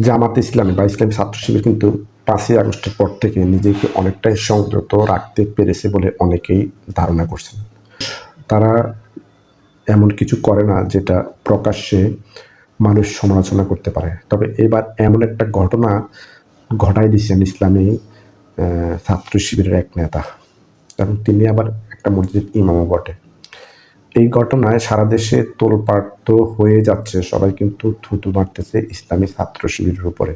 জামাত ইসলামী বা ইসলামী ছাত্র শিবির কিন্তু পাঁচই আগস্টের পর থেকে নিজেকে অনেকটাই সংযত রাখতে পেরেছে বলে অনেকেই ধারণা করছেন। তারা এমন কিছু করে না যেটা প্রকাশ্যে মানুষ সমালোচনা করতে পারে। তবে এবার এমন একটা ঘটনা ঘটাই দিচ্ছেন ইসলামী ছাত্র শিবিরের এক নেতা। কারণ তিনি আবার একটা মসজিদ ইমামও বটে। এই ঘটনায় সারা দেশে তোলপাড় তো হয়ে যাচ্ছে, সবাই কিন্তু থুতু মারতেছে ইসলামী ছাত্র শিবিরের উপরে।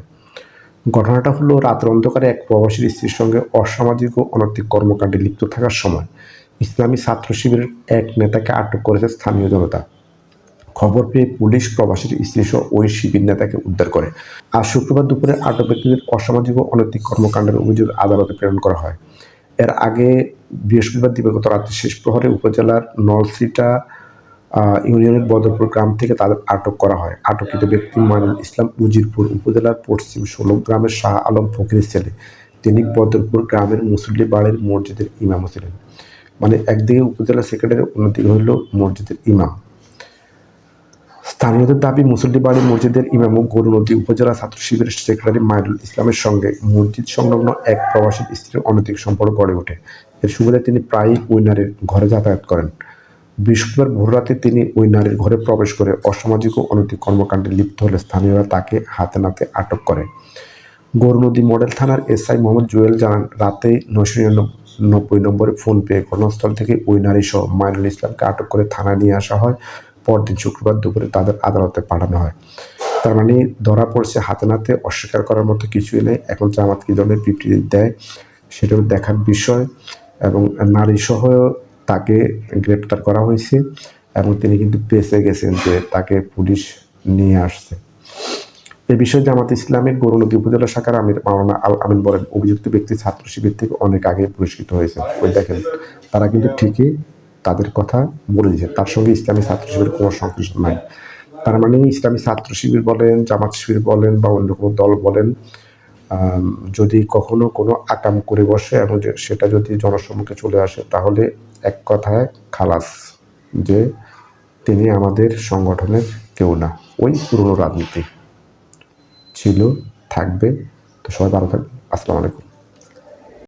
ঘটনাটা হলো রাতের অন্ধকারে এক প্রবাসীর স্ত্রীর সঙ্গে অসামাজিক ও অনৈতিক কর্মকাণ্ডে লিপ্ত থাকার সময় ইসলামী ছাত্র শিবিরের এক নেতাকে আটক করেছে স্থানীয় জনতা। খবর পেয়ে পুলিশ প্রবাসীর স্ত্রী সহ ওই শিবির নেতাকে উদ্ধার করে। আজ শুক্রবার দুপুরে আটক ব্যক্তিদের অসামাজিক ও অনৈতিক কর্মকাণ্ডের অভিযোগ আদালতে প্রেরণ করা হয়। এর আগে বৃহস্পতিবার দিবাগত রাত্রে শেষ প্রহরে উপজেলার নলসিটা ইউনিয়নের বদরপুর গ্রাম থেকে তাদের আটক করা হয়। আটককৃত ব্যক্তি মাইনুল ইসলাম উজিরপুর উপজেলার পশ্চিম ষোলো গ্রামের শাহ আলম ফকিরের ছেলে। তিনি বদরপুর গ্রামের মুসল্লি বাড়ির মসজিদের ইমামও ছিলেন। মানে একদিকে উপজেলা সেক্রেটারি অন্যদিকে হইল মসজিদের ইমাম। স্থানীয়দের দাবি, মুসল্লি বাড়ি মসজিদের ইমাম ও গরু নদী উপজেলা ছাত্র শিবিরের সেক্রেটারি মাইনুল ইসলামের সঙ্গে মসজিদ সংলগ্ন এক প্রবাসী স্ত্রীর অনৈতিক সম্পর্ক গড়ে ওঠে। এর সুবিধা তিনি প্রায়ই ওই নারীর ঘরে যাতায়াত করেন। বৃহস্পতিবার ভোররাতে তিনি ওই নারীর ঘরে প্রবেশ করে অসামাজিক ও অনৈতিক কর্মকাণ্ডে লিপ্ত হলে স্থানীয়রা তাকে হাতে নাতে আটক করে। গৌরনদী মডেল থানার এসআই মোহাম্মদ জুয়েল জানান, রাতে নয়শো নিরানব্বই নম্বরে ফোন পেয়ে ঘটনাস্থল থেকে ওই নারী সহ মাইনুল ইসলামকে আটক করে থানায় নিয়ে আসা হয়। পরদিন শুক্রবার দুপুরে তাদের আদালতে পাঠানো হয়। তার মানে ধরা পড়ছে হাতে নাতে, অস্বীকার করার মতো কিছুই নেই। এখন জামাত কী ধরনের বিবৃতি দেয় সেটাও দেখার বিষয় এবং নারী সহ তাকে গ্রেপ্তার করা হয়েছে এবং তিনি কিন্তু বেঁচে গেছেন যে তাকে পুলিশ নিয়ে আসছে। এ বিষয়ে জামাত ইসলামের গৌরনদী উপজেলা শাখার আমির মাওলানা আল আমিন বলেন, অভিযুক্ত ব্যক্তি ছাত্র শিবির থেকে অনেক আগে পুরস্কৃত হয়েছে। ওই দেখেন, তারা কিন্তু ঠিকই তাদের কথা বলে দিয়েছে। তার সঙ্গে ইসলামী ছাত্র শিবির কোনো সংশ্লিষ্ট নাই। তার মানে ইসলামী ছাত্র শিবির বলেন, জামাত শিবির বলেন বা অন্য কোনো দল বলেন যদি কখনো কোনো আকাম করে বসে এবং সেটা যদি জনসম্মুখে চলে আসে, তাহলে এক কথায় খালাস যে তিনি আমাদের সংগঠনের কেউ না। ওই পুরনো রাজনীতি ছিল, থাকবে। তো সবাই ভালো থাকবে আসসালামু আলাইকুম।